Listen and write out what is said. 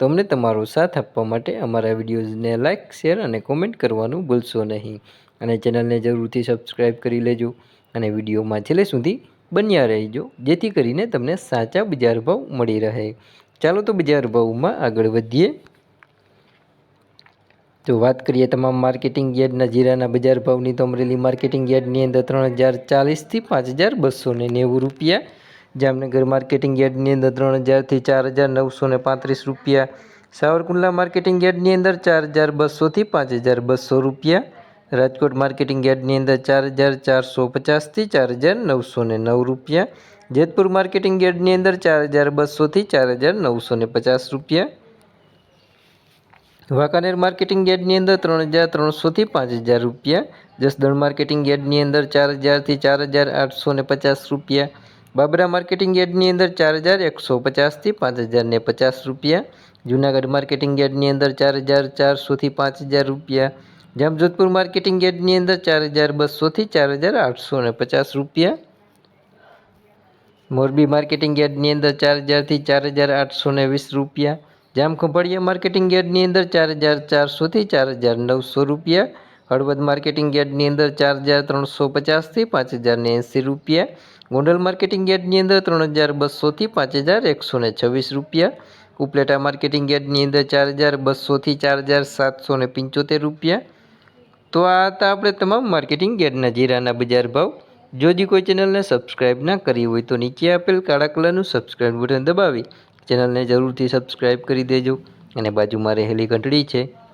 તો અમને તમારો સાથ આપવા માટે અમારા વિડીયોઝને લાઇક શેર અને કોમેન્ટ કરવાનું ભૂલશો નહીં. અને ચેનલને જરૂરથી સબસ્ક્રાઈબ કરી લેજો અને વિડીયોમાં છેલ્લે સુધી બન્યા રહેજો, જેથી કરીને તમને સાચા બજાર ભાવ મળી રહે. ચાલો તો બજાર ભાવમાં આગળ વધીએ. જો વાત કરીએ તમામ માર્કેટિંગ યાર્ડના જીરાના બજાર ભાવની, તો અમરેલી માર્કેટિંગ યાર્ડની અંદર ત્રણ હજાર ચાલીસથી પાંચ હજાર બસો નેવું રૂપિયા જામનગર માર્કેટિંગ યાર્ડની અંદર ત્રણ હજારથી ચાર હજાર નવસો ને પાંત્રીસ રૂપિયા, સાવરકુંડલા માર્કેટિંગ યાર્ડની અંદર ચાર હજાર બસોથી પાંચ હજાર બસો રૂપિયા, રાજકોટ માર્કેટિંગ યાર્ડની અંદર ચાર હજાર ચારસો પચાસથી ચાર હજાર નવસો ને નવ રૂપિયા, જેતપુર માર્કેટિંગ યાર્ડની અંદર ચાર હજાર બસોથી ચાર હજાર નવસો ને પચાસ રૂપિયા, વાંકાનેર માર્કેટિંગ યાર્ડની અંદર ત્રણ હજાર ત્રણસોથી પાંચ હજાર રૂપિયા, જસદણ માર્કેટિંગ યાર્ડની અંદર ચાર હજારથી ચાર હજાર આઠસો ને પચાસ રૂપિયા બાબરા માર્કેટિંગ યાર્ડની અંદર ચાર હજાર એકસો પચાસથી પાંચ હજાર ને પચાસ રૂપિયા. જૂનાગઢ માર્કેટિંગ યાર્ડની અંદર ચાર હજાર ચારસોથી પાંચ હજાર રૂપિયા. જામજોધપુર માર્કેટિંગ યાર્ડની અંદર ચાર હજાર બસોથી ચાર હજાર આઠસો ને પચાસ રૂપિયા. મોરબી માર્કેટિંગ યાર્ડની અંદર ચાર હજારથી ચાર હજાર આઠસો ને વીસ રૂપિયા. જામખંભાળિયા માર્કેટિંગ યાર્ડની અંદર ચાર હજાર ચારસોથી ચાર હજાર નવસો રૂપિયા. હળવદ માર્કેટિંગ યાર્ડની અંદર ચાર હજાર ત્રણસો પચાસથી પાંચ હજારને એંસી રૂપિયા. ગોંડલ માર્કેટિંગ યાર્ડની અંદર ત્રણ હજાર બસોથી પાંચ હજાર એકસો ને છવ્વીસ રૂપિયા. ઉપલેટા માર્કેટિંગ યાર્ડની અંદર ચાર હજાર બસોથી ચાર હજાર સાતસો ને પંચોતેર રૂપિયા. તો આ હતા આપણે તમામ માર્કેટિંગ યાર્ડના જીરાના બજાર ભાવ. જો હજી કોઈ ચેનલને સબસ્ક્રાઈબ ના કરી હોય તો નીચે આપેલ કાળા કલરનું સબસ્ક્રાઈબ બટન દબાવી. ચેનલને જરૂરથી સબસ્ક્રાઈબ કરી દેજો. અને બાજુમાં રહેલી ઘંટડી છે.